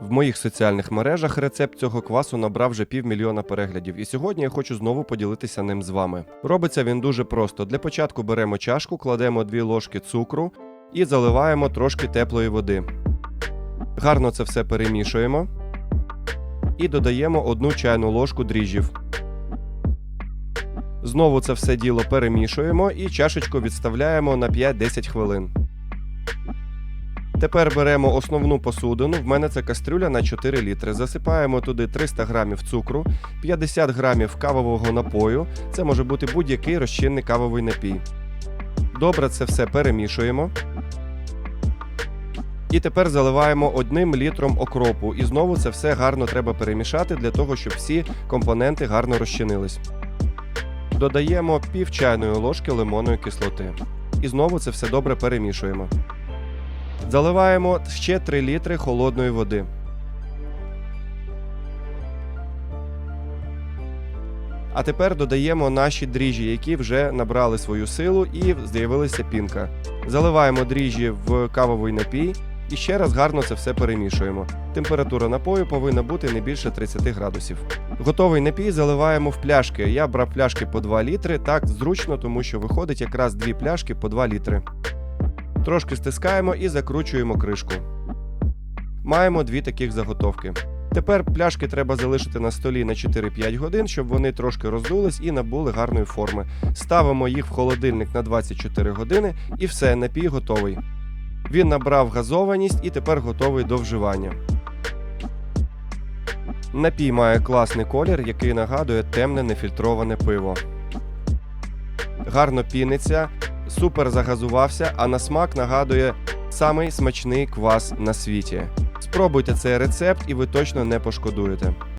В моїх соціальних мережах рецепт цього квасу набрав вже півмільйона переглядів, і сьогодні я хочу знову поділитися ним з вами. Робиться він дуже просто. Для початку беремо чашку, кладемо 2 ложки цукру і заливаємо трошки теплої води. Гарно це все перемішуємо і додаємо одну чайну ложку дріжджів. Знову це все діло перемішуємо і чашечку відставляємо на 5-10 хвилин. Тепер беремо основну посудину. В мене це кастрюля на 4 літри. Засипаємо туди 300 грамів цукру, 50 грамів кавового напою. Це може бути будь-який розчинний кавовий напій. Добре це все перемішуємо. І тепер заливаємо одним літром окропу. І знову це все гарно треба перемішати для того, щоб всі компоненти гарно розчинились. Додаємо пів чайної ложки лимонної кислоти. І знову це все добре перемішуємо. Заливаємо ще 3 літри холодної води. А тепер додаємо наші дріжджі, які вже набрали свою силу і з'явилася пінка. Заливаємо дріжджі в кавовий напій і ще раз гарно це все перемішуємо. Температура напою повинна бути не більше 30 градусів. Готовий напій заливаємо в пляшки. Я брав пляшки по 2 літри. Так зручно, тому що виходить якраз дві пляшки по 2 літри. Трошки стискаємо і закручуємо кришку. Маємо дві таких заготовки. Тепер пляшки треба залишити на столі на 4-5 годин, щоб вони трошки роздулись і набули гарної форми. Ставимо їх в холодильник на 24 години і все, напій готовий. Він набрав газованість і тепер готовий до вживання. Напій має класний колір, який нагадує темне нефільтроване пиво. Гарно піниться, супер загазувався, а на смак нагадує самий смачний квас на світі. Спробуйте цей рецепт і ви точно не пошкодуєте.